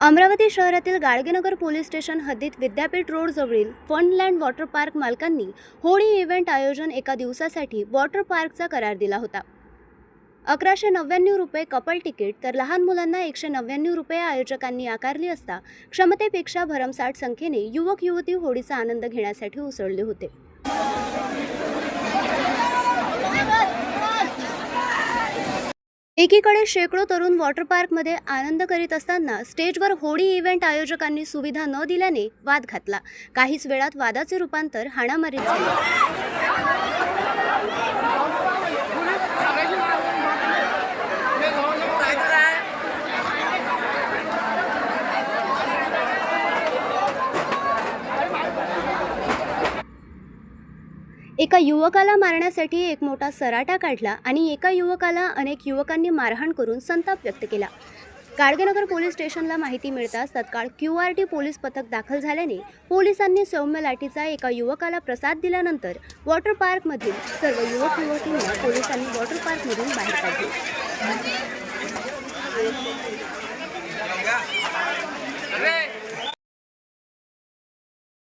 अमरावती शहरातील Gadgenagar police station हद्दीत विद्यापीठ रोडजवळील फंडलँड वॉटर पार्क मालकांनी होळी इव्हेंट आयोजन एका दिवसासाठी वॉटर पार्कचा करार दिला होता. अकराशे नव्याण्णव रुपये कपल तिकीट तर लहान मुलांना एकशे नव्याण्णव रुपये आयोजकांनी आकारली असता क्षमतेपेक्षा भरमसाठ संख्येने युवक युवती होळीचा आनंद घेण्यासाठी उसळले होते. एकीकडे शेकडो तरुण वॉटर पार्कमध्ये आनंद करीत असताना स्टेजवर होडी इव्हेंट आयोजकांनी सुविधा न दिल्याने वाद घातला. काहीच वेळात वादाचे रूपांतर हाणामारीत झाले. एका युवकाला मारण्यासाठी एक मोठा सराटा काढला आणि एका युवकाला अनेक युवकांनी मारहाण करून संताप व्यक्त केला. गाडगेनगर पोलीस स्टेशनला माहिती मिळताच तत्काळ क्यू आर टी पोलीस पथक दाखल झाल्याने पोलिसांनी सौम्य लाठीचा एका युवकाला प्रसाद दिल्यानंतर वॉटर पार्कमधील सर्व युवक युवतींना पोलिसांनी वॉटर पार्कमधून बाहेर काढले.